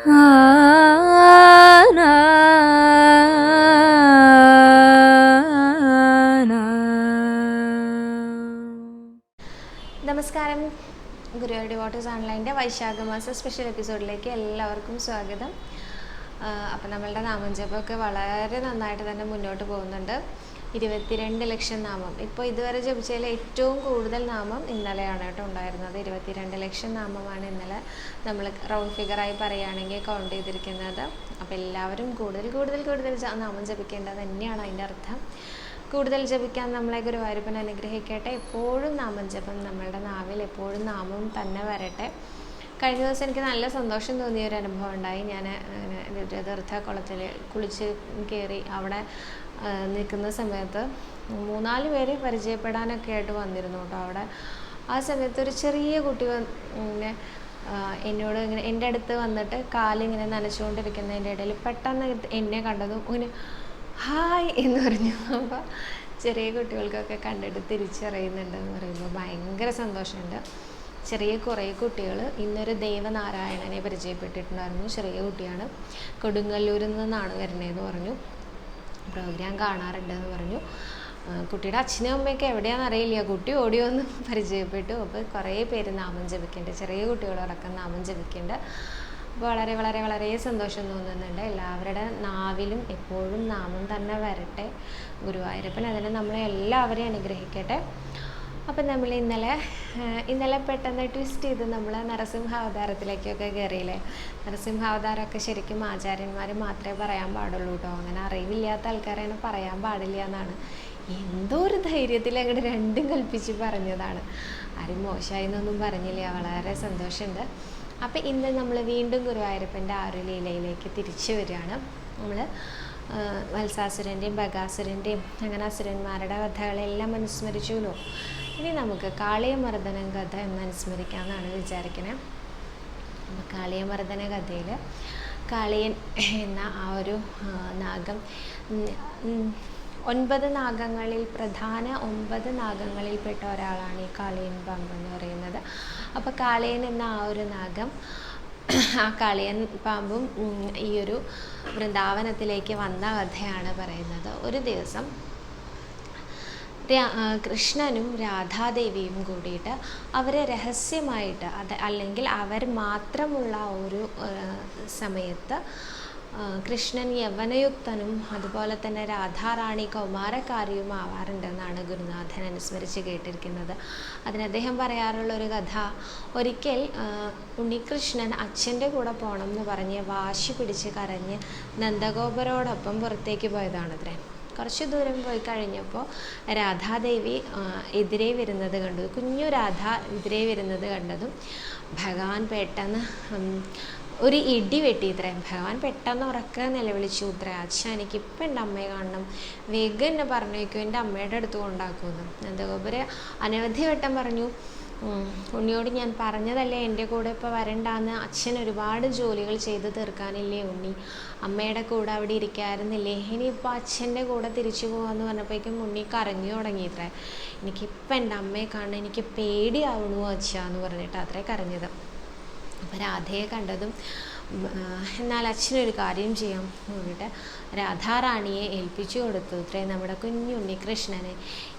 നമസ്കാരം. ഗുരുവായൂർ ഡിവോട്ടേഴ്സ് ഓൺലൈന്റെ വൈശാഖ മാസ സ്പെഷ്യൽ എപ്പിസോഡിലേക്ക് എല്ലാവർക്കും സ്വാഗതം. അപ്പം നമ്മളുടെ നാമജപമൊക്കെ വളരെ നന്നായിട്ട് തന്നെ മുന്നോട്ട് പോകുന്നുണ്ട്. ഇരുപത്തിരണ്ട് ലക്ഷം നാമം. ഇപ്പോൾ ഇതുവരെ ജപിച്ചതിൽ ഏറ്റവും കൂടുതൽ നാമം ഇന്നലെയാണ് കേട്ടോ ഉണ്ടായിരുന്നത്. ഇരുപത്തിരണ്ട് ലക്ഷം നാമമാണ് ഇന്നലെ നമ്മൾ റൗണ്ട് ഫിഗറായി പറയുകയാണെങ്കിൽ കൗണ്ട് ചെയ്തിരിക്കുന്നത്. അപ്പോൾ എല്ലാവരും കൂടുതൽ കൂടുതൽ കൂടുതൽ നാമം ജപിക്കേണ്ടത് തന്നെയാണ് അതിന്റെ അർത്ഥം. കൂടുതൽ ജപിക്കാൻ നമ്മളെ ഗുരുവായൂരപ്പൻ അനുഗ്രഹിക്കട്ടെ. എപ്പോഴും നാമം ജപം നമ്മളുടെ നാവിൽ എപ്പോഴും നാമം തന്നെ വരട്ടെ. കഴിഞ്ഞ ദിവസം എനിക്ക് നല്ല സന്തോഷം തോന്നിയ ഒരു അനുഭവം ഉണ്ടായി. ഞാൻ തീർത്ഥ കുളത്തിൽ കുളിച്ച് കയറി അവിടെ നിൽക്കുന്ന സമയത്ത് മൂന്നാൽ പേര് പരിചയപ്പെടാനൊക്കെ ആയിട്ട് വന്നിരുന്നു കേട്ടോ അവിടെ. ആ സമയത്ത് ഒരു ചെറിയ കുട്ടി ഇങ്ങനെ എന്നോട് ഇങ്ങനെ എന്റെ അടുത്ത് വന്നിട്ട് കാലിങ്ങനെ നനച്ചുകൊണ്ടിരിക്കുന്നതിന്റെ ഇടയിൽ പെട്ടെന്ന് എന്നെ കണ്ടതും ഇങ്ങനെ ഹായ് എന്ന് പറഞ്ഞു. അപ്പോൾ ചെറിയ കുട്ടികൾക്കൊക്കെ കണ്ടിട്ട് തിരിച്ചറിയുന്നുണ്ടെന്ന് പറയുമ്പോൾ ഭയങ്കര സന്തോഷമുണ്ട്. ചെറിയ കുറേ കുട്ടികൾ ഇന്നൊരു ദേവനാരായണനെ പരിചയപ്പെട്ടിട്ടുണ്ടായിരുന്നു. ചെറിയ കുട്ടിയാണ്. കൊടുങ്ങല്ലൂരിൽ നിന്നാണ് വരുന്നതെന്ന് പറഞ്ഞു. പ്രോഗ്രാം കാണാറുണ്ടെന്ന് പറഞ്ഞു. കുട്ടിയുടെ അച്ഛനും അമ്മയൊക്കെ എവിടെയാന്ന് അറിയില്ല. കുട്ടി ഓടി വന്ന് പരിചയപ്പെട്ടു. അപ്പോൾ കുറേ പേര് നാമം ജപിക്കുന്നുണ്ട് ചെറിയ കുട്ടികളോടൊക്കെ നാമം ജപിക്കുന്നുണ്ട് അപ്പോൾ വളരെ വളരെ വളരെ സന്തോഷം തോന്നുന്നുണ്ട്. എല്ലാവരുടെ നാവിലും എപ്പോഴും നാമം തന്നെ വരട്ടെ. ഗുരുവായൂരപ്പൻ അതിനെ നമ്മളെ എല്ലാവരെയും അനുഗ്രഹിക്കട്ടെ. അപ്പം നമ്മൾ ഇന്നലെ ഇന്നലെ പെട്ടെന്ന് ട്വിസ്റ്റ് ചെയ്ത് നമ്മൾ നരസിംഹാവതാരത്തിലേക്കൊക്കെ കയറിയില്ലേ നരസിംഹാവതാരമൊക്കെ ശരിക്കും ആചാര്യന്മാർ മാത്രമേ പറയാൻ പാടുള്ളൂ കേട്ടോ അങ്ങനെ അറിവില്ലാത്ത ആൾക്കാരാണ് പറയാൻ പാടില്ല എന്നാണ്. എന്തോ ഒരു ധൈര്യത്തിൽ അങ്ങോട്ട് രണ്ടും കൽപ്പിച്ച് പറഞ്ഞതാണ്. ആരും മോശമായി എന്നൊന്നും പറഞ്ഞില്ല. വളരെ സന്തോഷമുണ്ട്. അപ്പം ഇന്ന് നമ്മൾ വീണ്ടും ഗുരുവായൂരപ്പന്റെ ആ ഒരു ലീലയിലേക്ക് തിരിച്ചു വരികയാണ്. നമ്മൾ വത്സാസുരന്റെയും ബകാസുരന്റെയും അങ്ങനെ അസുരന്മാരുടെ കഥകളെല്ലാം അനുസ്മരിച്ചുല്ലോ ഇനി നമുക്ക് കാളിയമർദ്ദനം കഥ എന്ന് അനുസ്മരിക്കാമെന്നാണ് വിചാരിക്കുന്നത് അപ്പോൾ കാളിയമർദ്ദന കഥയിൽ കാളിയൻ എന്ന ആ ഒരു നാഗം ഒൻപത് നാഗങ്ങളിൽ പ്രധാന ഒമ്പത് നാഗങ്ങളിൽപ്പെട്ട ഒരാളാണ് ഈ കാളിയൻ പാമ്പ് എന്ന് പറയുന്നത്. അപ്പോൾ കാളിയൻ എന്ന ആ ഒരു നാഗം ആ കളിയൻ പാമ്പും ഈ ഒരു വൃന്ദാവനത്തിലേക്ക് വന്ന കഥയാണ് പറയുന്നത്. ഒരു ദിവസം കൃഷ്ണനും രാധാദേവിയും കൂടിയിട്ട് അവരെ രഹസ്യമായിട്ട് അത് അല്ലെങ്കിൽ അവർ മാത്രമുള്ള ഒരു സമയത്ത് കൃഷ്ണൻ യവനയുക്തനും അതുപോലെ തന്നെ രാധാറാണി കൗമാരക്കാരിയും ആവാറുണ്ടെന്നാണ് ഗുരുനാഥൻ അനുസ്മരിച്ച് കേട്ടിരിക്കുന്നത്. അതിന് അദ്ദേഹം പറയാറുള്ള ഒരു കഥ ഒരിക്കൽ ഉണ്ണികൃഷ്ണൻ അച്ഛന്റെ കൂടെ പോകണം എന്ന് പറഞ്ഞ് വാശി പിടിച്ച് കരഞ്ഞ് നന്ദഗോപരോടൊപ്പം പുറത്തേക്ക് പോയതാണത്രേ. കുറച്ച് ദൂരം പോയി കഴിഞ്ഞപ്പോൾ രാധാദേവി എതിരെ വരുന്നത് കണ്ടു. കുഞ്ഞു രാധ എതിരെ വരുന്നത് കണ്ടതും ഭഗവാൻ പെട്ടെന്ന് ഒരു ഇടി വെട്ടി ഇത്രയും ഭഗവാൻ പെട്ടെന്ന് ഉറക്കെ നിലവിളിച്ചു. ഇത്രേ അച്ഛ എനിക്കിപ്പം എന്റെ അമ്മയെ കാണണം. വേഗം എന്നെ പറഞ്ഞേക്കും എന്റെ അമ്മയുടെ അടുത്ത് കൊണ്ടാക്കുമെന്ന്. നന്ദഗോപുര അനവധി വട്ടം പറഞ്ഞു ഉണ്ണിയോട് ഞാൻ പറഞ്ഞതല്ലേ എന്റെ കൂടെ ഇപ്പോൾ വരണ്ടാന്ന്. അച്ഛൻ ഒരുപാട് ജോലികൾ ചെയ്ത് തീർക്കാനില്ലേ ഉണ്ണി? അമ്മയുടെ കൂടെ അവിടെ ഇരിക്കാറുന്നില്ലേ ഇനിയിപ്പോൾ അച്ഛന്റെ കൂടെ തിരിച്ചു പോകാമെന്ന് പറഞ്ഞപ്പോഴേക്കും ഉണ്ണി കരഞ്ഞു തുടങ്ങിയിത്രേ എനിക്കിപ്പോൾ എന്റെ അമ്മയെ കാണാൻ എനിക്ക് പേടിയാവണു അച്ഛ എന്ന് പറഞ്ഞിട്ട് അത്രേ കരഞ്ഞത്. അപ്പോൾ രാധയെ കണ്ടതും എന്നാൽ അച്ഛനൊരു കാര്യം ചെയ്യാം പറഞ്ഞിട്ട് രാധാറാണിയെ ഏൽപ്പിച്ചു കൊടുത്തു. ഇത്രയും നമ്മുടെ കുഞ്ഞുണ്ണി കൃഷ്ണനെ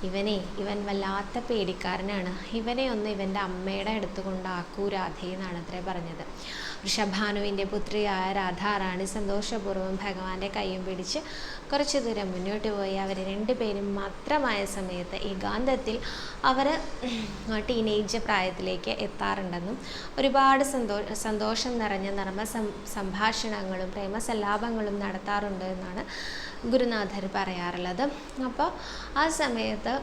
ഇവനെ ഇവൻ വല്ലാത്ത പേടിക്കാരനാണ്. ഇവനെ ഒന്ന് ഇവന്റെ അമ്മയുടെ അടുത്ത് കൊണ്ടാക്കൂ രാധയെന്നാണ് അത്രേ പറഞ്ഞത്. ഋഷഭാനുവിന്റെ പുത്രിയായ രാധാറാണി സന്തോഷപൂർവം ഭഗവാന്റെ കയ്യും പിടിച്ച് കുറച്ച് ദൂരം മുന്നോട്ട് പോയി അവർ രണ്ടുപേരും മാത്രമായ സമയത്ത് ഏകാന്തത്തിൽ അവർ ടീനേജ് പ്രായത്തിലേക്ക് എത്താറുണ്ടെന്നും ഒരുപാട് സന്തോ സന്തോഷം നിറഞ്ഞ നർമ്മ സംഭാഷണങ്ങളും പ്രേമസല്ലാപങ്ങളും നടത്താറുണ്ട് എന്നാണ് ഗുരുനാഥർ പറയാറുള്ളത്. അപ്പോൾ ആ സമയത്ത്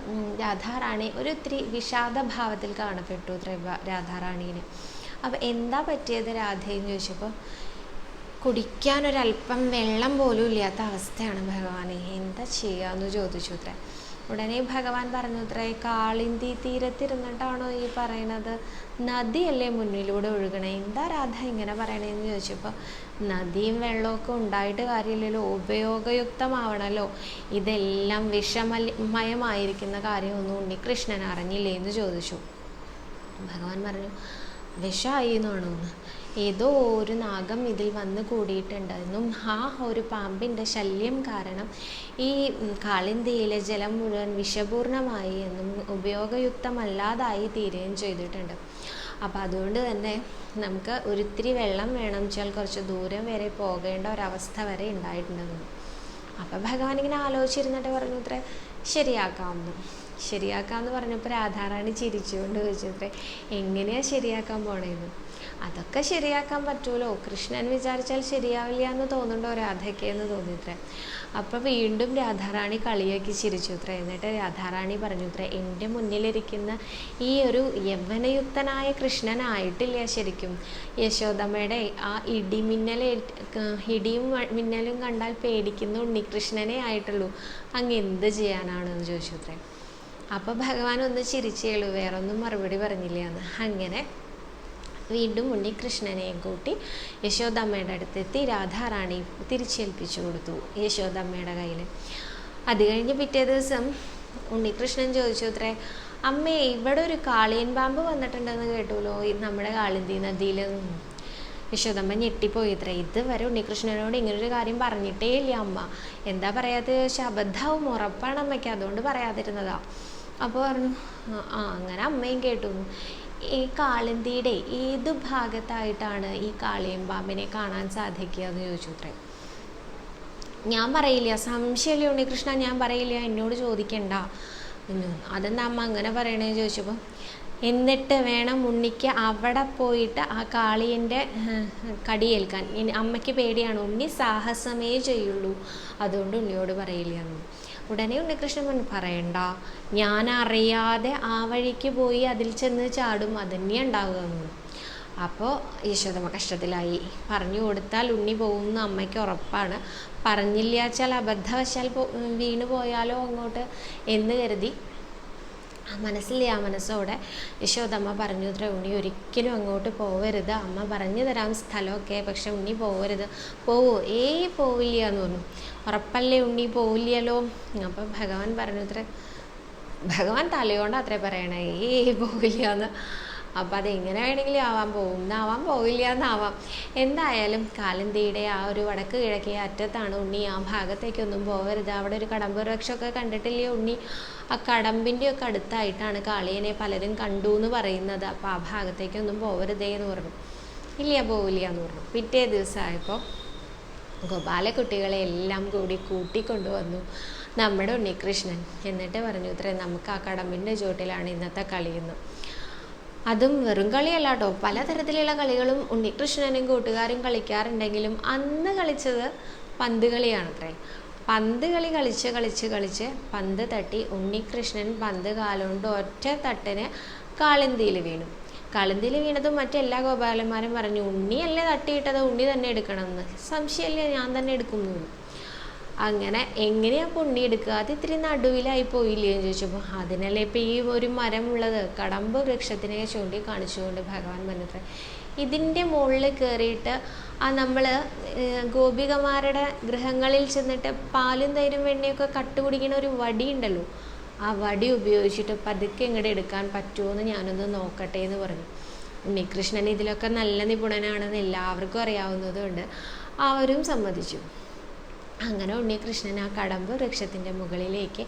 രാധാറാണി ഒരു ഒത്തിരി വിഷാദഭാവത്തിൽ കാണപ്പെട്ടു രാധാറാണീനെ. അപ്പോൾ എന്താ പറ്റിയത് രാധയെന്ന് ചോദിച്ചപ്പോൾ കുടിക്കാനൊരല്പം വെള്ളം പോലും ഇല്ലാത്ത അവസ്ഥയാണ് ഭഗവാനെ. എന്താ ചെയ്യാന്ന് ചോദിച്ചു അത്രേ ഉടനെ ഭഗവാൻ പറഞ്ഞു ഉത്രേ കാളിന്തി തീരത്തിരുന്നിട്ടാണോ ഈ പറയണത്? നദിയല്ലേ മുന്നിലൂടെ ഒഴുകണേ. എന്താ രാധ ഇങ്ങനെ പറയണേന്ന് ചോദിച്ചപ്പോൾ നദിയും വെള്ളമൊക്കെ ഉണ്ടായിട്ട് കാര്യമില്ലല്ലോ ഉപയോഗയുക്തമാവണമല്ലോ ഇതെല്ലാം വിഷമയമായിരിക്കുന്ന കാര്യമൊന്നും ഉണ്ണികൃഷ്ണൻ അറിഞ്ഞില്ലേ എന്ന് ചോദിച്ചു. ഭഗവാൻ പറഞ്ഞു വിഷമായി എന്നാണോ എന്ന് ഏതോ ഒരു നാഗം ഇതിൽ വന്ന് കൂടിയിട്ടുണ്ടെന്നും ആ ഒരു പാമ്പിന്റെ ശല്യം കാരണം ഈ കാളിന്തിയിലെ ജലം മുഴുവൻ വിഷപൂർണമായി എന്നും ഉപയോഗയുക്തമല്ലാതായി തീരുകയും ചെയ്തിട്ടുണ്ട്. അപ്പോൾ അതുകൊണ്ട് തന്നെ നമുക്ക് ഒരിത്തിരി വെള്ളം വേണം വെച്ചാൽ കുറച്ച് ദൂരം വരെ പോകേണ്ട ഒരവസ്ഥ വരെ ഉണ്ടായിട്ടുണ്ടെന്ന് അപ്പോൾ ഭഗവാൻ ഇങ്ങനെ ആലോചിച്ചിരുന്നിട്ട് പറഞ്ഞു ഇത്ര ശരിയാക്കാമെന്ന്. ശരിയാക്കാമെന്ന് പറഞ്ഞപ്പോൾ രാധാറാണി ചിരിച്ചുകൊണ്ട് ചോദിച്ചത്രേ എങ്ങനെയാണ് ശരിയാക്കാൻ പോണേന്ന്? അതൊക്കെ ശരിയാക്കാൻ പറ്റുമല്ലോ കൃഷ്ണൻ വിചാരിച്ചാൽ ശരിയാവില്ല എന്ന് തോന്നുന്നുണ്ടോ രാധയ്ക്ക് എന്ന് തോന്നിത്രേ അപ്പോൾ വീണ്ടും രാധാറാണി കളിയാക്കി ചിരിച്ചു അത്രേ എന്നിട്ട് രാധാറാണി പറഞ്ഞു അത്രേ എന്റെ മുന്നിലിരിക്കുന്ന ഈ ഒരു യൗവനയുക്തനായ കൃഷ്ണനായിട്ടില്ല ശരിക്കും. യശോദമ്മയുടെ ആ ഇടിമിന്നൽ ഇടിയും മിന്നലും കണ്ടാൽ പേടിക്കുന്ന ഉണ്ണികൃഷ്ണനെ ആയിട്ടുള്ളൂ. അങ്ങ് എന്ത് ചെയ്യാനാണെന്ന് ചോദിച്ചു അത്രേ അപ്പോൾ ഭഗവാൻ ഒന്ന് ചിരിച്ചേളൂ വേറൊന്നും മറുപടി പറഞ്ഞില്ല എന്ന്. അങ്ങനെ വീണ്ടും ഉണ്ണികൃഷ്ണനെയും കൂട്ടി യശോദമ്മയുടെ അടുത്തെത്തി രാധാറാണി തിരിച്ചേൽപ്പിച്ചു കൊടുത്തു യശോദമ്മയുടെ കയ്യിൽ അത് കഴിഞ്ഞ് പിറ്റേ ദിവസം ഉണ്ണികൃഷ്ണൻ ചോദിച്ചു അത്രേ അമ്മേ ഇവിടെ ഒരു കാളിയൻ പാമ്പ് വന്നിട്ടുണ്ടെന്ന് കേട്ടുല്ലോ നമ്മുടെ കാളിന്തി നദിയിൽ യശോദമ്മ ഞെട്ടിപ്പോയി ഇത്ര ഇതുവരെ ഉണ്ണികൃഷ്ണനോട് ഇങ്ങനൊരു കാര്യം പറഞ്ഞിട്ടേ ഇല്ല അമ്മ. എന്താ പറയാത്ത? ശബദ്ധാവും ഉറപ്പാണ് അമ്മയ്ക്ക്. അതുകൊണ്ട് പറയാതിരുന്നതാ. അപ്പോൾ പറഞ്ഞു "ആ, ആ അങ്ങനെ അമ്മയും കേട്ടു. ഈ കാളിന്തിയുടെ ഏത് ഭാഗത്തായിട്ടാണ് ഈ കാളിയും പാമ്പിനെ കാണാൻ സാധിക്കുക എന്ന് ചോദിച്ചു ഞാൻ പറയില്ല. സംശയമില്ല ഉണ്ണികൃഷ്ണ. ഞാൻ പറയില്ല. എന്നോട് ചോദിക്കണ്ട. അതെന്താ അമ്മ അങ്ങനെ പറയണേ ചോദിച്ചപ്പോൾ എന്നിട്ട് വേണം ഉണ്ണിക്ക് അവിടെ പോയിട്ട് ആ കാളിയന്റെ കടിയേൽക്കാൻ. അമ്മയ്ക്ക് പേടിയാണ്. ഉണ്ണി സാഹസമേ ചെയ്യുള്ളൂ. അതുകൊണ്ട് ഉണ്ണിയോട് പറയില്ല എന്ന്. ഉടനെ ഉണ്ണികൃഷ്ണൻ പറഞ്ഞു പറയണ്ട. ഞാൻ അറിയാതെ ആ വഴിക്ക് പോയി അതിൽ ചെന്ന് ചാടും അതന്നെ ഉണ്ടാവുക എന്ന്. അപ്പോൾ യശോദമ്മ കഷ്ടത്തിലായി. പറഞ്ഞു കൊടുത്താൽ ഉണ്ണി പോകുന്ന അമ്മയ്ക്ക് ഉറപ്പാണ്. പറഞ്ഞില്ല വെച്ചാൽ അബദ്ധവശാൽ വീണ് പോയാലോ അങ്ങോട്ട് എന്ന് കരുതി മനസ്സിലെ ആ മനസ്സോടെ? യശോദമ്മ പറഞ്ഞു ഉണ്ണി ഒരിക്കലും അങ്ങോട്ട് പോവരുത്. അമ്മ പറഞ്ഞു തരാം സ്ഥലമൊക്കെ പക്ഷെ ഉണ്ണി പോവരുത്. പോവോ? ഏ പോവില്ല എന്ന് പറഞ്ഞു. ഉറപ്പല്ലേ ഉണ്ണി? പോവില്ലല്ലോ. അപ്പം ഭഗവാൻ പറഞ്ഞു ഇത്ര ഭഗവാൻ തലയോണ്ട് അത്രേ പറയണേ. ഏ പോവില്ല എന്ന്. അപ്പം അതെങ്ങനെ വേണമെങ്കിലും ആവാൻ പോകും എന്നാവാൻ പോവില്ല എന്നാവാം എന്തായാലും കാലന്തിയുടെ ആ ഒരു വടക്ക് കിഴക്കേ അറ്റത്താണ് ഉണ്ണി. ആ ഭാഗത്തേക്കൊന്നും പോകരുത് അവിടെ ഒരു കടമ്പ് വൃക്ഷമൊക്കെ കണ്ടിട്ടില്ലേ ഉണ്ണി? ആ കടമ്പിന്റെ ഒക്കെ അടുത്തായിട്ടാണ് കാളിയനെ പലരും കണ്ടു എന്ന് പറയുന്നത്. അപ്പോൾ ആ ഭാഗത്തേക്കൊന്നും പോകരുതേ എന്ന് പറഞ്ഞു. ഇല്ല പോവില്ല എന്ന് പറഞ്ഞു. പിറ്റേ ദിവസമായപ്പോൾ ഗോപാലക്കുട്ടികളെ എല്ലാം കൂടി കൂട്ടിക്കൊണ്ടുവന്നു നമ്മുടെ ഉണ്ണികൃഷ്ണൻ. എന്നിട്ട് പറഞ്ഞു ഇത്രേ നമുക്ക് ആ കടമ്പിന്റെ ചുവട്ടിലാണ് ഇന്നത്തെ കളിയെന്ന് അതും വെറും കളിയല്ല കേട്ടോ പലതരത്തിലുള്ള കളികളും ഉണ്ണികൃഷ്ണനും കൂട്ടുകാരും കളിക്കാറുണ്ടെങ്കിലും അന്ന് കളിച്ചത് പന്ത് കളിയാണത്രേ. പന്ത് കളി കളിച്ച് കളിച്ച് കളിച്ച് പന്ത് തട്ടി ഉണ്ണികൃഷ്ണൻ പന്ത് കാലുകൊണ്ട് ഒറ്റ തട്ടിന് കാളിന്തിയിൽ വീണു. കളിന്തിയിൽ വീണതും മറ്റെല്ലാ ഗോപാലന്മാരും പറഞ്ഞു ഉണ്ണിയല്ലേ തട്ടിയിട്ടത്? ഉണ്ണി തന്നെ എടുക്കണമെന്ന്. സംശയമല്ലേ ഞാൻ തന്നെ എടുക്കും എന്ന് പറഞ്ഞു. അങ്ങനെ എങ്ങനെയാ പുണ്ണി എടുക്കുക? അത് ഇത്തിരി നടുവിലായി പോയില്ലേ എന്ന് ചോദിച്ചപ്പോൾ അതിനല്ലേ ഇപ്പൊ ഈ ഒരു മരം ഉള്ളത്? കടമ്പ് വൃക്ഷത്തിനെ ചൂണ്ടി കാണിച്ചുകൊണ്ട് ഭഗവാൻ പറഞ്ഞത് ഇതിന്റെ മുകളിൽ കയറിയിട്ട് ആ നമ്മൾ ഗോപികമാരുടെ ഗൃഹങ്ങളിൽ ചെന്നിട്ട് പാലും തൈരും വെണ്ണയൊക്കെ കട്ടുപിടിക്കുന്ന ഒരു വടി ഉണ്ടല്ലോ ആ വടി ഉപയോഗിച്ചിട്ട് പതുക്കെ ഇങ്ങോട്ട് എടുക്കാൻ പറ്റുമോ എന്ന് ഞാനൊന്ന് നോക്കട്ടെ എന്ന് പറഞ്ഞു. ഉണ്ണികൃഷ്ണൻ ഇതിലൊക്കെ നല്ല നിപുണനാണെന്ന് എല്ലാവർക്കും അറിയാവുന്നതുകൊണ്ട് അവരും സമ്മതിച്ചു. അങ്ങനെ ഉണ്ണികൃഷ്ണൻ ആ കടമ്പ് വൃക്ഷത്തിന്റെ മുകളിലേക്ക്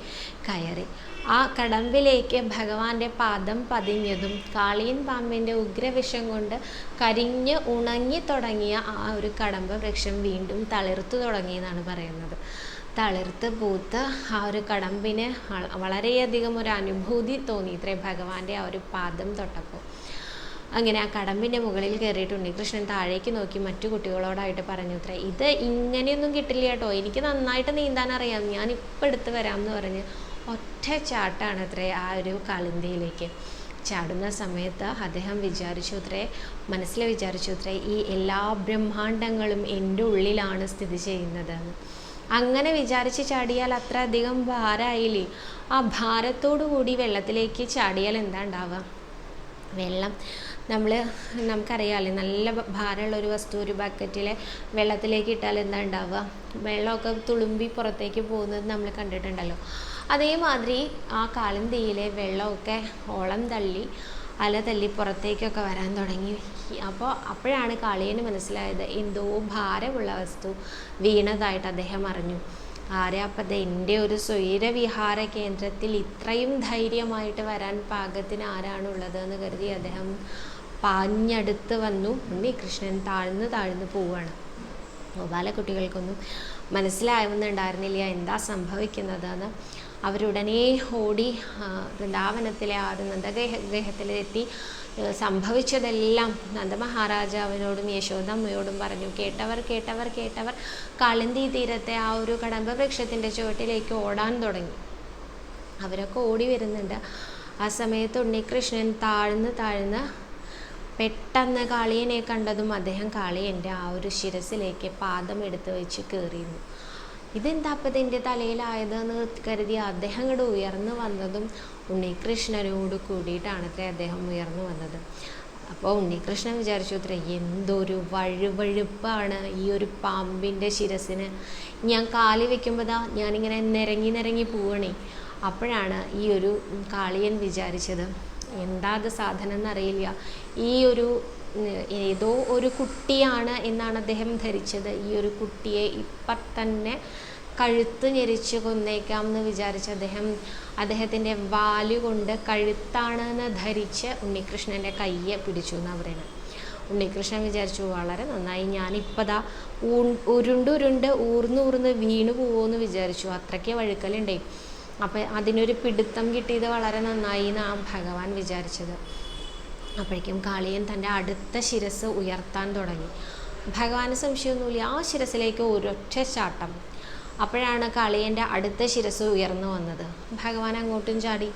കയറി. ആ കടമ്പിലേക്ക് ഭഗവാന്റെ പാദം പതിഞ്ഞതും കാളിയൻ പാമ്പിന്റെ ഉഗ്രവിഷം കൊണ്ട് കരിഞ്ഞ് ഉണങ്ങി തുടങ്ങിയ ആ ഒരു കടമ്പ് വൃക്ഷം വീണ്ടും തളിർത്തു തുടങ്ങിയെന്നാണ് പറയുന്നത്. തളിർത്ത് പൂത്ത് ആ ഒരു കടമ്പിന് വള- വളരെയധികം ഒരു അനുഭൂതി തോന്നി ഇത്രേ ഭഗവാന്റെ ആ ഒരു പാദം തൊട്ടപ്പോൾ അങ്ങനെ ആ കടമ്പിന്റെ മുകളിൽ കയറിയിട്ട് ഉണ്ണികൃഷ്ണൻ താഴേക്ക് നോക്കി മറ്റു കുട്ടികളോടായിട്ട് പറഞ്ഞു അത്ര ഇത് ഇങ്ങനെയൊന്നും കിട്ടില്ല കേട്ടോ. എനിക്ക് നന്നായിട്ട് നീന്താൻ അറിയാം ഞാൻ ഇപ്പൊ എടുത്ത് വരാം എന്ന് പറഞ്ഞ് ഒറ്റ ചാട്ടാണ് അത്രേ ആ ഒരു കളിന്തയിലേക്ക് ചാടുന്ന സമയത്ത് അദ്ദേഹം വിചാരിച്ചു അത്രേ മനസ്സിൽ വിചാരിച്ചു അത്രേ ഈ എല്ലാ ബ്രഹ്മാണ്ടങ്ങളും എന്റെ ഉള്ളിലാണ് സ്ഥിതി ചെയ്യുന്നത്. അങ്ങനെ വിചാരിച്ച് ചാടിയാൽ അത്ര അധികം ഭാരമായില്ലേ? ആ ഭാരത്തോടു കൂടി വെള്ളത്തിലേക്ക് ചാടിയാൽ എന്താ ഉണ്ടാവുക? വെള്ളം. നമ്മൾ നമുക്കറിയാമല്ലേ നല്ല ഭാരമുള്ള ഒരു വസ്തു ഒരു ബക്കറ്റിൽ വെള്ളത്തിലേക്ക് ഇട്ടാൽ എന്താ ഉണ്ടാവുക? വെള്ളമൊക്കെ തുളുമ്പി പുറത്തേക്ക് പോകുന്നത് നമ്മൾ കണ്ടിട്ടുണ്ടല്ലോ. അതേമാതിരി ആ കാളിന്തിയിലെ വെള്ളമൊക്കെ ഓളം തള്ളി അല തല്ലി പുറത്തേക്കൊക്കെ വരാൻ തുടങ്ങി. അപ്പോൾ അപ്പോഴാണ് കാളിയന് മനസ്സിലായത് എന്തോ ഭാരമുള്ള വസ്തു വീണതായിട്ട് അദ്ദേഹം അറിഞ്ഞു. ആരാ അപ്പം എന്റെ ഒരു സ്വൈരവിഹാര കേന്ദ്രത്തിൽ ഇത്രയും ധൈര്യമായിട്ട് വരാൻ പാകത്തിന് ആരാണുള്ളത്? എന്ന് കരുതി അദ്ദേഹം പാഞ്ഞടുത്ത് വന്നു. ഉണ്ണികൃഷ്ണൻ താഴ്ന്ന് താഴ്ന്ന് പോവുകയാണ്. ഗോപാലക്കുട്ടികൾക്കൊന്നും മനസ്സിലാവുന്നുണ്ടായിരുന്നില്ല എന്താ സംഭവിക്കുന്നതെന്ന്. അവരുടനെ ഓടി വൃന്ദാവനത്തിലെ ആ ഒരു നന്ദഗേഹ ഗേഹത്തിലെത്തി സംഭവിച്ചതെല്ലാം നന്ദമഹാരാജാവിനോടും യശോദമ്മയോടും പറഞ്ഞു. കേട്ടവർ കേട്ടവർ കേട്ടവർ കാളിന്തി തീരത്തെ ആ ഒരു കടമ്പ വൃക്ഷത്തിന്റെ ചുവട്ടിലേക്ക് ഓടാൻ തുടങ്ങി. അവരൊക്കെ ഓടി വരുന്നുണ്ട്. ആ സമയത്ത് ഉണ്ണികൃഷ്ണൻ താഴ്ന്ന് താഴ്ന്ന് പെട്ടെന്ന് കാളിയനെ കണ്ടതും അദ്ദേഹം കാളിയന്റെ ആ ഒരു ശിരസിലേക്ക് പാദം എടുത്ത് വെച്ച് കയറിയിരുന്നു. ഇതെന്താ അപ്പം ഇതിന്റെ തലയിലായതെന്ന് കരുതി അദ്ദേഹം ഇവിടെ ഉയർന്നു വന്നതും ഉണ്ണികൃഷ്ണനോട് കൂടിയിട്ടാണ് അത്രേ അദ്ദേഹം ഉയർന്നു വന്നത്. അപ്പോൾ ഉണ്ണികൃഷ്ണൻ വിചാരിച്ചു അത്ര എന്തൊരു വഴുവഴുപ്പാണ് ഈ ഒരു പാമ്പിന്റെ ശിരസിന്. ഞാൻ കാലി വെക്കുമ്പോൾ ഞാനിങ്ങനെ നിരങ്ങി നിരങ്ങി പോവണേ. അപ്പോഴാണ് ഈ ഒരു കാളിയൻ വിചാരിച്ചത് എന്താ അത് സാധനം എന്നറിയില്ല ഈ ഒരു ഏതോ ഒരു കുട്ടിയാണ് എന്നാണ് അദ്ദേഹം ധരിച്ചത്. ഈ ഒരു കുട്ടിയെ ഇപ്പം തന്നെ കഴുത്ത് ഞെരിച്ച് കൊന്നേക്കാം എന്ന് വിചാരിച്ച് അദ്ദേഹം അദ്ദേഹത്തിന്റെ വാലുകൊണ്ട് കഴുത്താണെന്ന് ധരിച്ച് ഉണ്ണികൃഷ്ണന്റെ കയ്യെ പിടിച്ചു എന്ന് പറയുന്നത് ഉണ്ണികൃഷ്ണൻ വിചാരിച്ചു വളരെ നന്നായി ഞാനിപ്പോൾ ദാ ഊ ഉരുണ്ടുരുണ്ട് ഊർന്ന് ഊർന്ന് വീണു പോവുമെന്ന് വിചാരിച്ചു. അത്രയ്ക്ക് വഴുക്കലുണ്ടേ. അപ്പം അതിനൊരു പിടുത്തം കിട്ടിയത് വളരെ നന്നായി എന്നാണ് ഭഗവാൻ വിചാരിച്ചത്. അപ്പോഴേക്കും കാളിയൻ തന്റെ അടുത്ത ശിരസ് ഉയർത്താൻ തുടങ്ങി. ഭഗവാന് സംശയമൊന്നുമില്ല. ആ ശിരസിലേക്ക് ഒരൊറ്റ ചാട്ടം. അപ്പോഴാണ് കാളിയന്റെ അടുത്ത ശിരസ് ഉയർന്നു വന്നത്. ഭഗവാൻ അങ്ങോട്ടും ചാടി.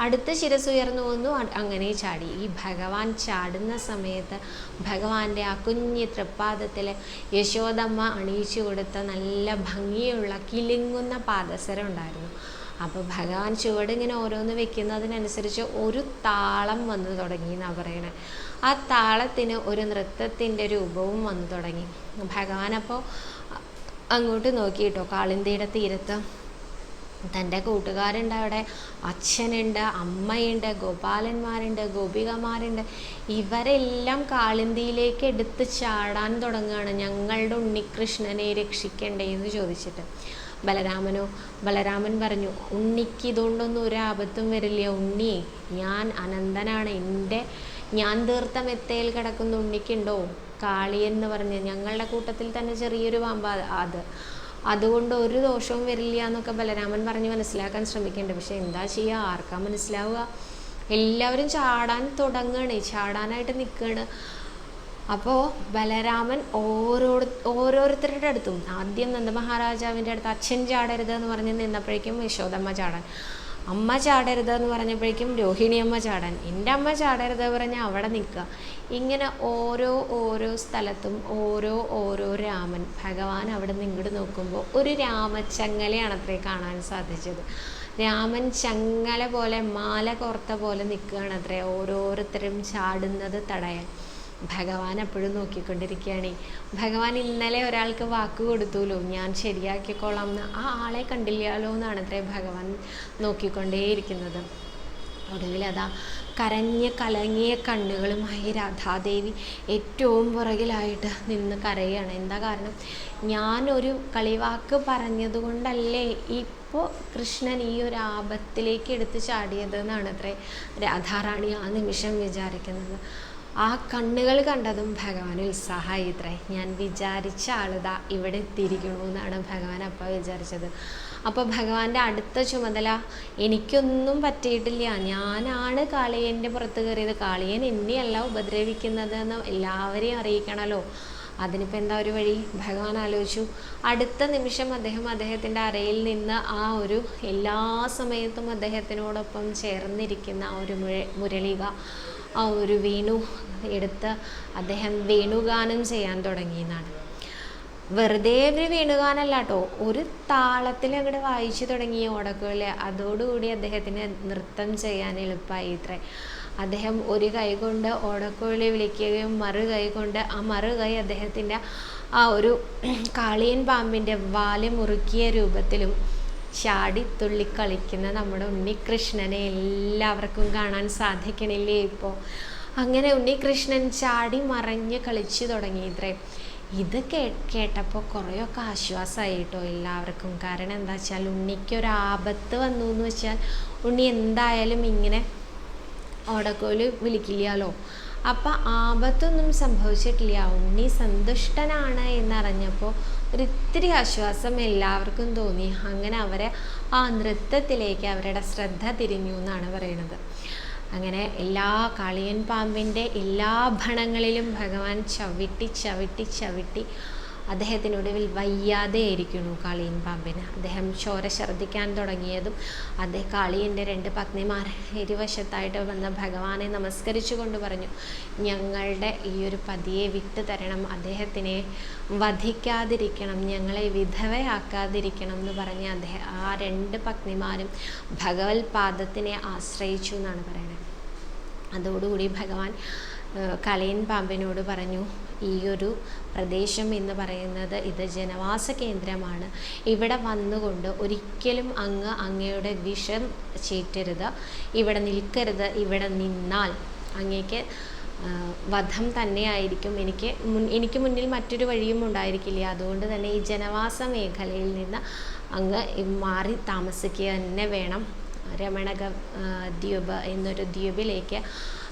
അടുത്ത ശിരസ് ഉയർന്നു വന്നു. അങ്ങനെ ചാടി. ഈ ഭഗവാൻ ചാടുന്ന സമയത്ത് ഭഗവാന്റെ ആ കുഞ്ഞി തൃപ്പാദത്തിൽ യശോദമ്മ അണിയിച്ചു കൊടുത്ത നല്ല ഭംഗിയുള്ള കിലുങ്ങുന്ന പാദസരം ഉണ്ടായിരുന്നു അപ്പോൾ ഭഗവാൻ ചുവട് ഇങ്ങനെ ഓരോന്ന് വെക്കുന്നതിനനുസരിച്ച് ഒരു താളം വന്നു തുടങ്ങി എന്നാണ് പറയണത് ആ താളത്തിന് ഒരു നൃത്തത്തിന്റെ രൂപവും വന്നു തുടങ്ങി. ഭഗവാൻ അപ്പോൾ അങ്ങോട്ട് നോക്കിയിട്ടോ കാളിന്തിയുടെ തീരത്ത്. തന്റെ കൂട്ടുകാരുണ്ട് അവിടെ. അച്ഛനുണ്ട് അമ്മയുണ്ട് ഗോപാലന്മാരുണ്ട് ഗോപികമാരുണ്ട്. ഇവരെല്ലാം കാളിന്തിയിലേക്ക് എടുത്ത് ചാടാൻ തുടങ്ങുകയാണ് ഞങ്ങളുടെ ഉണ്ണികൃഷ്ണനെ രക്ഷിക്കണ്ടേ എന്ന് ചോദിച്ചിട്ട്. ബലരാമനോ ബലരാമൻ പറഞ്ഞു ഉണ്ണിക്ക് ഇതുകൊണ്ടൊന്നും ഒരു ആപത്തും വരില്ല ഉണ്ണി. ഞാൻ അനന്തനാണ്. എന്റെ ഞാൻ തീർത്ത മെത്തയിൽ കിടക്കുന്ന ഉണ്ണിക്കുണ്ടോ? കാളി എന്ന് പറഞ്ഞ്. ഞങ്ങളുടെ കൂട്ടത്തിൽ തന്നെ ചെറിയൊരു പാമ്പ അത് അതുകൊണ്ട് ഒരു ദോഷവും വരില്ല എന്നൊക്കെ ബലരാമൻ പറഞ്ഞ് മനസ്സിലാക്കാൻ ശ്രമിക്കുന്നുണ്ട് പക്ഷെ എന്താ ചെയ്യുക ആർക്കാ മനസ്സിലാവുക? എല്ലാവരും ചാടാൻ തുടങ്ങുകയാണ് ചാടാനായിട്ട് നിൽക്കുകയാണ് അപ്പോൾ ബലരാമൻ ഓരോ ഓരോരുത്തരുടെ അടുത്തും ആദ്യം നന്ദമഹാരാജാവിന്റെ അടുത്ത് അച്ഛൻ ചാടരുത് എന്ന് പറഞ്ഞ് നിന്നപ്പോഴേക്കും യശോദമ്മ ചാടാൻ. അമ്മ ചാടരുത് എന്ന് പറഞ്ഞപ്പോഴേക്കും രോഹിണി അമ്മ ചാടാൻ. എന്റെ അമ്മ ചാടരുത് പറഞ്ഞ് അവിടെ നിൽക്കുക. ഇങ്ങനെ ഓരോ ഓരോ സ്ഥലത്തും ഓരോ ഓരോ രാമൻ ഭഗവാൻ അവിടെ നിന്ന് ഇങ്ങോട്ട് നോക്കുമ്പോൾ ഒരു രാമച്ചങ്ങലയാണ് അത്രേ കാണാൻ സാധിച്ചത്. രാമൻ ചങ്ങല പോലെ മാല കോർത്ത പോലെ നിൽക്കുകയാണ് അത്രേ ഓരോരുത്തരും ചാടുന്നത് തടയാൻ. ഭഗവാൻ എപ്പോഴും നോക്കിക്കൊണ്ടിരിക്കുകയാണ്. ഭഗവാൻ ഇന്നലെ ഒരാൾക്ക് വാക്ക് കൊടുത്തുല്ലോ ഞാൻ ശരിയാക്കിക്കോളാം എന്ന്. ആ ആളെ കണ്ടില്ലല്ലോ എന്നാണ് അത്രേ ഭഗവാൻ നോക്കിക്കൊണ്ടേയിരിക്കുന്നത്. ഒടുവിൽ അതാ കരഞ്ഞ് കലങ്ങിയ കണ്ണുകളുമായി രാധാദേവി ഏറ്റവും പുറകിലായിട്ട് നിന്ന് കരയുകയാണ് എന്താ കാരണം? ഞാനൊരു കളിവാക്ക് പറഞ്ഞതുകൊണ്ടല്ലേ ഇപ്പോൾ കൃഷ്ണൻ ഈ ഒരു ആപത്തിലേക്ക് എടുത്തു ചാടിയത് എന്നാണ് അത്രേ രാധാറാണി ആ നിമിഷം വിചാരിക്കുന്നത്. ആ കണ്ണുകൾ കണ്ടതും ഭഗവാൻ ഉത്സാഹമായി ഇത്രേ. ഞാൻ വിചാരിച്ച ആളിതാ ഇവിടെ എത്തിയിരിക്കണു എന്നാണ് ഭഗവാൻ അപ്പോൾ വിചാരിച്ചത്. അപ്പോൾ ഭഗവാന്റെ അടുത്ത ചുമതല എനിക്കൊന്നും പറ്റിയിട്ടില്ല. ഞാനാണ് കാളിയന്റെ പുറത്ത് കയറിയത്. കാളിയൻ എന്നെയല്ല ഉപദ്രവിക്കുന്നത് എന്ന് എല്ലാവരെയും അറിയിക്കണമല്ലോ അതിനിപ്പോൾ എന്താ ഒരു വഴി? ഭഗവാൻ ആലോചിച്ചു. അടുത്ത നിമിഷം അദ്ദേഹം അദ്ദേഹത്തിന്റെ അരയിൽ നിന്ന് ആ ഒരു എല്ലാ സമയത്തും അദ്ദേഹത്തിനോടൊപ്പം ചേർന്നിരിക്കുന്ന ആ ഒരു മുരളിക ആ ഒരു വേണു എടുത്ത് അദ്ദേഹം വേണുഗാനം ചെയ്യാൻ തുടങ്ങി എന്നാണ് വെറുതെ ഒരു വേണുഗാനല്ല കേട്ടോ ഒരു താളത്തിൽ അങ്ങോട്ട് വായിച്ചു തുടങ്ങിയ ഓടക്കുകളെ അതോടുകൂടി അദ്ദേഹത്തിന് നൃത്തം ചെയ്യാൻ എളുപ്പമായി ഇത്രേ. അദ്ദേഹം ഒരു കൈ കൊണ്ട് ഓടക്കുഴലി വിളിക്കുകയും മറു കൈ കൊണ്ട് ആ മറു കൈ അദ്ദേഹത്തിന്റെ ആ ഒരു കാളിയൻ പാമ്പിന്റെ വാൽ മുറുക്കിയ രൂപത്തിലും ചാടി തുള്ളി കളിക്കുന്ന നമ്മുടെ ഉണ്ണികൃഷ്ണനെ എല്ലാവർക്കും കാണാൻ സാധിക്കണില്ലേ ഇപ്പോൾ അങ്ങനെ ഉണ്ണികൃഷ്ണൻ ചാടി മറഞ്ഞ് കളിച്ചു തുടങ്ങി ഇത്രേ. ഇത് കേ കേട്ടപ്പോൾ കുറേയൊക്കെ ആശ്വാസമായി കേട്ടോ എല്ലാവർക്കും. കാരണം എന്താ വെച്ചാൽ ഉണ്ണിക്ക് ഒരു ആപത്ത് വന്നു എന്ന് വെച്ചാൽ ഉണ്ണി എന്തായാലും ഇങ്ങനെ ഓടക്കോൽ വിളിക്കില്ലല്ലോ. അപ്പം ആപത്തൊന്നും സംഭവിച്ചിട്ടില്ല. ഉണ്ണി സന്തുഷ്ടനാണ് എന്നറിഞ്ഞപ്പോൾ ഒരിത്തിരി ആശ്വാസം എല്ലാവർക്കും തോന്നി. അങ്ങനെ അവരെ ആ നൃത്തത്തിലേക്ക് അവരുടെ ശ്രദ്ധ തിരിഞ്ഞു എന്നാണ് പറയുന്നത്. അങ്ങനെ എല്ലാ കാളിയൻ പാമ്പിന്റെ എല്ലാ ഭണങ്ങളിലും ഭഗവാൻ ചവിട്ടി ചവിട്ടി ചവിട്ടി അദ്ദേഹത്തിനൊടുവിൽ വയ്യാതെ ഇരിക്കുന്നു കാളിയൻ പാമ്പിന്. അദ്ദേഹം ചോര ഛർദ്ദിക്കാൻ തുടങ്ങിയതും അദ്ദേഹം കാളിയന്റെ രണ്ട് പത്നിമാർ ഇരുവശത്തായിട്ട് വന്ന ഭഗവാനെ നമസ്കരിച്ചു കൊണ്ട് പറഞ്ഞു ഞങ്ങളുടെ ഈ ഒരു പതിയെ വിട്ടു തരണം. അദ്ദേഹത്തിനെ വധിക്കാതിരിക്കണം. ഞങ്ങളെ വിധവയാക്കാതിരിക്കണം എന്ന് പറഞ്ഞ് അദ്ദേഹം ആ രണ്ട് പത്നിമാരും ഭഗവത് പാദത്തിനെ ആശ്രയിച്ചു എന്നാണ് പറയുന്നത്. അതോടുകൂടി ഭഗവാൻ കളിയൻ പാമ്പിനോട് പറഞ്ഞു ഈ ഒരു പ്രദേശം എന്ന് പറയുന്നത് ഇത് ജനവാസ കേന്ദ്രമാണ്. ഇവിടെ വന്നുകൊണ്ട് ഒരിക്കലും അങ്ങ് അങ്ങയുടെ വിഷം ചീറ്റരുത്. ഇവിടെ നിൽക്കരുത്. ഇവിടെ നിന്നാൽ അങ്ങേക്ക് വധം തന്നെയായിരിക്കും എനിക്ക് മുൻ എനിക്ക് മുന്നിൽ മറ്റൊരു വഴിയും ഉണ്ടായിരിക്കില്ല. അതുകൊണ്ട് തന്നെ ഈ ജനവാസ മേഖലയിൽ നിന്ന് അങ്ങ് മാറി താമസിക്കുക തന്നെ വേണം. രമണക ദ്വീപ് എന്നൊരു ദ്വീപിലേക്ക്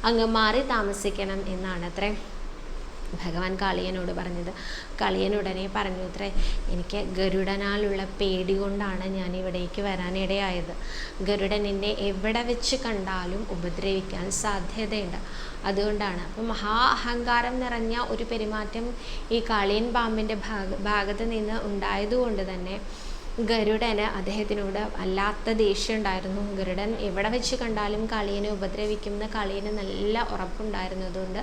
അങ്ങ് മാറി താമസിക്കണം എന്നാണ് അത്രേ. ഭഗവാൻ കാളിയനോട് പറഞ്ഞത്. കാളിയൻ ഉടനെ പറഞ്ഞു അത്രേ എനിക്ക് ഗരുഡനാലുള്ള പേടി കൊണ്ടാണ് ഞാൻ ഇവിടേക്ക് വരാനിടയായത്. ഗരുഡൻ എന്നെ എവിടെ വെച്ച് കണ്ടാലും ഉപദ്രവിക്കാൻ സാധ്യതയുണ്ട്. അതുകൊണ്ടാണ്. അപ്പം മഹാ അഹങ്കാരം നിറഞ്ഞ ഒരു പെരുമാറ്റം ഈ കാളിയൻ പാമ്പിന്റെ ഭാഗ ഭാഗത്ത് നിന്ന് ഉണ്ടായതുകൊണ്ട് തന്നെ ഗരുഡന് അദ്ദേഹത്തിനോട് അല്ലാത്ത ദേഷ്യം ഉണ്ടായിരുന്നു ഗരുഡൻ എവിടെ വെച്ച് കണ്ടാലും കളിയനെ ഉപദ്രവിക്കുന്ന കളിയന് നല്ല ഉറപ്പുണ്ടായിരുന്നതുകൊണ്ട്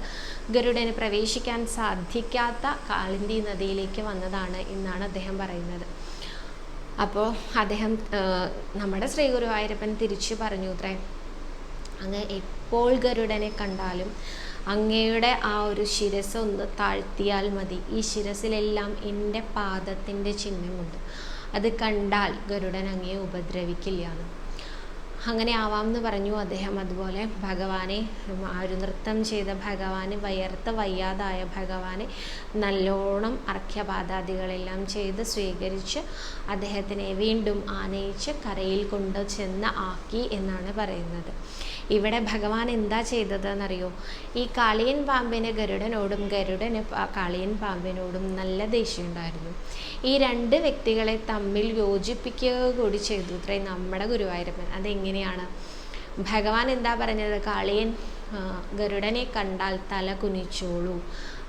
ഗരുഡന് പ്രവേശിക്കാൻ സാധിക്കാത്ത കാളിന്തി നദിയിലേക്ക് വന്നതാണ് എന്നാണ് അദ്ദേഹം പറയുന്നത്. അപ്പോൾ അദ്ദേഹം നമ്മുടെ ശ്രീ ഗുരുവായൂരപ്പൻ തിരിച്ചു പറഞ്ഞു അത്രേ അങ്ങ് എപ്പോൾ ഗരുഡനെ കണ്ടാലും അങ്ങയുടെ ആ ഒരു ശിരസ് ഒന്ന് താഴ്ത്തിയാൽ മതി. ഈ ശിരസിലെല്ലാം എന്റെ പാദത്തിന്റെ ചിഹ്നമുണ്ട്. അത് കണ്ടാൽ ഗരുഡൻ അങ്ങയെ ഉപദ്രവിക്കില്ല അങ്ങനെ എന്ന് പറഞ്ഞു അദ്ദേഹം. അതുപോലെ ഭഗവാനെ ആ ഒരു നൃത്തം ചെയ്ത ഭഗവാന് വയർത്ത വയ്യാതായ ഭഗവാനെ നല്ലോണം അർഘ്യപാതാദികളെല്ലാം ചെയ്ത് സ്വീകരിച്ച് അദ്ദേഹത്തിനെ വീണ്ടും ആനയിച്ച് കരയിൽ കൊണ്ടു ചെന്ന് ആക്കി എന്നാണ് പറയുന്നത്. ഇവിടെ ഭഗവാൻ എന്താ ചെയ്തതെന്നറിയോ? ഈ കാളിയൻ പാമ്പിന് ഗരുഡനോടും ഗരുഡന് കാളിയൻ പാമ്പിനോടും നല്ല ദേഷ്യമുണ്ടായിരുന്നു. ഈ രണ്ട് വ്യക്തികളെ തമ്മിൽ യോജിപ്പിക്കുക കൂടി ചെയ്തു. ഇത്രയും നമ്മുടെ ഗുരുവായൂരപ്പൻ. അതെങ്ങനെയാണ്? ഭഗവാൻ എന്താ പറഞ്ഞത്? കാളിയൻ ഗരുഡനെ കണ്ടാൽ തല കുനിച്ചോളൂ.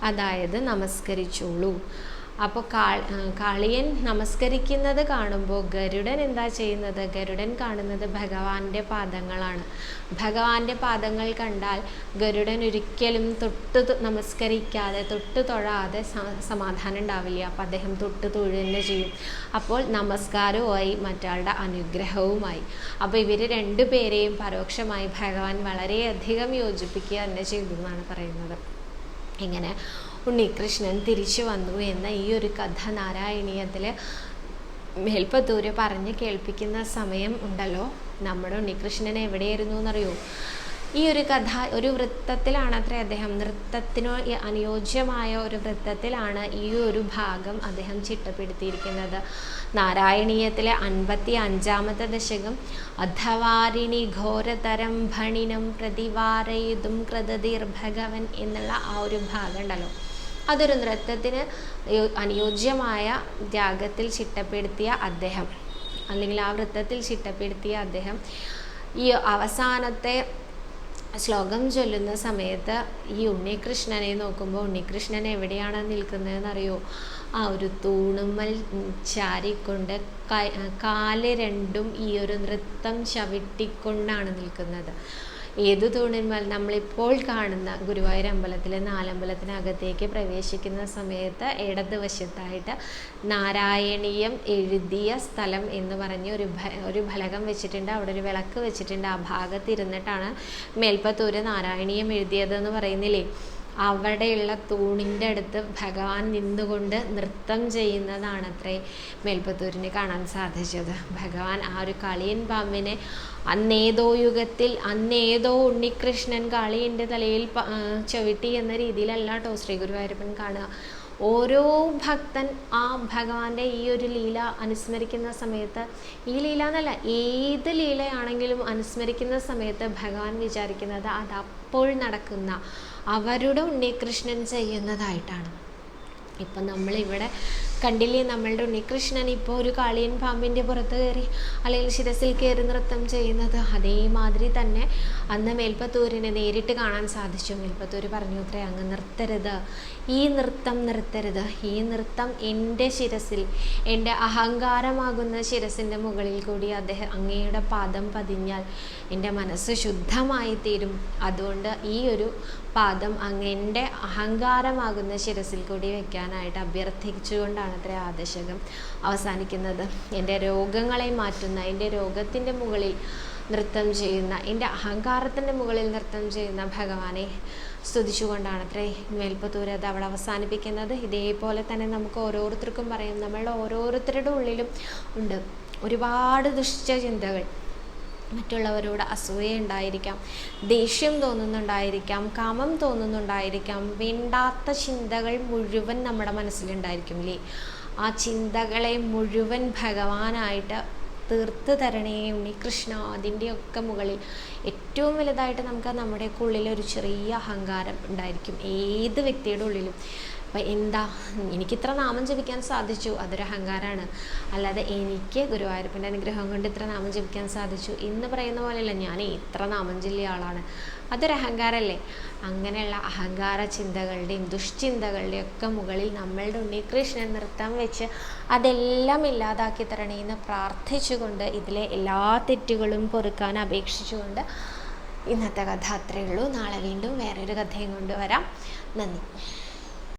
അതായത് നമസ്കരിച്ചോളൂ. അപ്പോൾ കാളിയൻ നമസ്കരിക്കുന്നത് കാണുമ്പോൾ ഗരുഡൻ എന്താ ചെയ്യുന്നത്? ഗരുഡൻ കാണുന്നത് ഭഗവാന്റെ പാദങ്ങളാണ്. ഭഗവാന്റെ പാദങ്ങൾ കണ്ടാൽ ഗരുഡൻ ഒരിക്കലും തൊട്ട് നമസ്കരിക്കാതെ തൊട്ട് തൊഴാതെ സമാധാനം ഉണ്ടാവില്ല. അപ്പോൾ അദ്ദേഹം തൊട്ട് തൊഴു തന്നെ ചെയ്യും. അപ്പോൾ നമസ്കാരവുമായി മറ്റാളുടെ അനുഗ്രഹവുമായി. അപ്പോൾ ഇവർ രണ്ടുപേരെയും പരോക്ഷമായി ഭഗവാൻ വളരെയധികം യോജിപ്പിക്കുക തന്നെ ചെയ്തു എന്നാണ് പറയുന്നത്. ഇങ്ങനെ ഉണ്ണികൃഷ്ണൻ തിരിച്ചു വന്നു എന്ന ഈ ഒരു കഥ നാരായണീയത്തിൽ മേൽപ്പത്തൂര് പറഞ്ഞ് കേൾപ്പിക്കുന്ന സമയം ഉണ്ടല്ലോ. നമ്മുടെ ഉണ്ണികൃഷ്ണൻ എവിടെയായിരുന്നു എന്നറിയോ? ഈ ഒരു കഥ ഒരു വൃത്തത്തിലാണ് അത്ര അദ്ദേഹം. നൃത്തത്തിനോ അനുയോജ്യമായ ഒരു വൃത്തത്തിലാണ് ഈ ഒരു ഭാഗം അദ്ദേഹം ചിട്ടപ്പെടുത്തിയിരിക്കുന്നത്. നാരായണീയത്തിലെ അൻപത്തി അഞ്ചാമത്തെ ദശകം അധവാരിണി ഘോരതരം ഭണിനം പ്രതിവാരയുതും കൃതതീർ ഭഗവൻ എന്നുള്ള ആ ഒരു ഭാഗം ഉണ്ടല്ലോ. അതൊരു നൃത്തത്തിന് അനുയോജ്യമായ ത്യാഗത്തിൽ ചിട്ടപ്പെടുത്തിയ അദ്ദേഹം. അല്ലെങ്കിൽ ആ വൃത്തത്തിൽ ചിട്ടപ്പെടുത്തിയ അദ്ദേഹം. ഈ അവസാനത്തെ ശ്ലോകം ചൊല്ലുന്ന സമയത്ത് ഈ ഉണ്ണികൃഷ്ണനെ നോക്കുമ്പോൾ ഉണ്ണികൃഷ്ണൻ എവിടെയാണ് നിൽക്കുന്നതെന്നറിയോ? ആ ഒരു തൂണുമ്മൽ ചാരിക്കൊണ്ട് കാൽ രണ്ടും ഈ ഒരു നൃത്തം ചവിട്ടിക്കൊണ്ടാണ് നിൽക്കുന്നത്. ഏതു തൂണിന്മേൽ നമ്മളിപ്പോൾ കാണുന്ന ഗുരുവായൂർ അമ്പലത്തിലെ നാലമ്പലത്തിനകത്തേക്ക് പ്രവേശിക്കുന്ന സമയത്ത് ഇടതുവശത്തായിട്ട് നാരായണീയം എഴുതിയ സ്ഥലം എന്ന് പറഞ്ഞ് ഒരു ഒരു ഫലകം വെച്ചിട്ടുണ്ട്. അവിടെ ഒരു വിളക്ക് വെച്ചിട്ടുണ്ട്. ആ ഭാഗത്തിരുന്നിട്ടാണ് മേൽപ്പത്തൂര് നാരായണീയം എഴുതിയതെന്ന് പറയുന്നില്ലേ? അവിടെയുള്ള തൂണിന്റെ അടുത്ത് ഭഗവാൻ നിന്നുകൊണ്ട് നൃത്തം ചെയ്യുന്നതാണത്രേ മേൽപ്പത്തൂരിന് കാണാൻ സാധിച്ചത്. ഭഗവാൻ ആ ഒരു കളിയൻ പാമ്പിനെ അന്നേതോ യുഗത്തിൽ അന്നേതോ ഉണ്ണികൃഷ്ണൻ കാളിയന്റെ തലയിൽ ചവിട്ടി എന്ന രീതിയിലല്ല കേട്ടോ ശ്രീ ഗുരുവായൂരപ്പൻ കാണുക. ഓരോ ഭക്തൻ ആ ഭഗവാന്റെ ഈ ഒരു ലീല അനുസ്മരിക്കുന്ന സമയത്ത് ഈ ലീല എന്നല്ല ഏത് ലീലയാണെങ്കിലും അനുസ്മരിക്കുന്ന സമയത്ത് ഭഗവാൻ വിചാരിക്കുന്നത് അത് അപ്പോൾ നടക്കുന്ന അവരുടെ ഉണ്ണികൃഷ്ണൻ ചെയ്യുന്നതായിട്ടാണ്. ഇപ്പം നമ്മളിവിടെ കണ്ടില്ലേ നമ്മളുടെ ഉണ്ണികൃഷ്ണൻ ഇപ്പോൾ ഒരു കാളിയൻ പാമ്പിന്റെ പുറത്ത് കയറി അല്ലെങ്കിൽ ശിരസിൽ കയറി നൃത്തം ചെയ്യുന്നത്. അതേമാതിരി തന്നെ അന്ന് മേൽപ്പത്തൂരിനെ നേരിട്ട് കാണാൻ സാധിച്ചു. മേൽപ്പത്തൂർ പറഞ്ഞു അത്രേ അങ്ങ് നിർത്തരുത്. ഈ നൃത്തം നിർത്തരുത്. ഈ നൃത്തം എന്റെ ശിരസിൽ എന്റെ അഹങ്കാരമാകുന്ന ശിരസിന്റെ മുകളിൽ കൂടി അദ്ദേഹം അങ്ങയുടെ പാദം പതിഞ്ഞാൽ എന്റെ മനസ്സ് ശുദ്ധമായി തീരും. അതുകൊണ്ട് ഈ ഒരു പാദം അങ്ങ് എന്റെ അഹങ്കാരമാകുന്ന ശിരസിൽ കൂടി വയ്ക്കാനായിട്ട് അഭ്യർത്ഥിച്ചുകൊണ്ടാണ് അത്ര ആദശകം അവസാനിക്കുന്നത്. എന്റെ രോഗങ്ങളെ മാറ്റുന്ന എന്റെ രോഗത്തിന്റെ മുകളിൽ നൃത്തം ചെയ്യുന്ന എന്റെ അഹങ്കാരത്തിന്റെ മുകളിൽ നൃത്തം ചെയ്യുന്ന ഭഗവാനെ സ്തുതിച്ചുകൊണ്ടാണ് അത്രേ മേൽപ്പത്തൂർ അത് അവിടെ അവസാനിപ്പിക്കുന്നത്. ഇതേപോലെ തന്നെ നമുക്ക് ഓരോരുത്തർക്കും പറയാം. നമ്മളുടെ ഓരോരുത്തരുടെ ഉള്ളിലും ഉണ്ട് ഒരുപാട് ദുഷ്ടചിന്തകൾ മറ്റുള്ളവരോട് അസൂയുണ്ടായിരിക്കാം ദേഷ്യം തോന്നുന്നുണ്ടായിരിക്കാം കാമം തോന്നുന്നുണ്ടായിരിക്കാം വേണ്ടാത്ത ചിന്തകൾ മുഴുവൻ നമ്മുടെ മനസ്സിലുണ്ടായിരിക്കും അല്ലേ ആ ചിന്തകളെ മുഴുവൻ ഭഗവാനായിട്ട് തീർത്ത് തരണേ ഉണ്ണികൃഷ്ണ അതിന്റെയൊക്കെ മുകളിൽ. ഏറ്റവും വലുതായിട്ട് നമുക്ക് നമ്മുടെയൊക്കെ ഉള്ളിൽ ഒരു ചെറിയ അഹങ്കാരം ഉണ്ടായിരിക്കും ഏത് വ്യക്തിയുടെ ഉള്ളിലും. അപ്പം എന്താ എനിക്കിത്ര നാമം ജപിക്കാൻ സാധിച്ചു അതൊരു അഹങ്കാരമാണ് അല്ലാതെ എനിക്ക് ഗുരുവായൂരപ്പന്റെ അനുഗ്രഹം കൊണ്ട് ഇത്ര നാമം ജപിക്കാൻ സാധിച്ചു ഇന്ന് പറയുന്ന പോലെയല്ല ഞാൻ ഇത്ര നാമം ചൊല്ലിയ ആളാണ്. അതൊരു അഹങ്കാരമല്ലേ അങ്ങനെയുള്ള അഹങ്കാര ചിന്തകളുടെയും ദുഷ്ചിന്തകളുടെയും ഒക്കെ മുകളിൽ നമ്മളുടെ ഉണ്ണികൃഷ്ണൻ നൃത്തം വെച്ച് അതെല്ലാം ഇല്ലാതാക്കി തരണേന്ന് പ്രാർത്ഥിച്ചുകൊണ്ട് ഇതിലെ എല്ലാ തെറ്റുകളും പൊറുക്കാൻ അപേക്ഷിച്ചുകൊണ്ട് ഇന്നത്തെ കഥ അത്രയേ ഉള്ളൂ. നാളെ വീണ്ടും വേറൊരു കഥയും കൊണ്ട് വരാം. നന്ദി.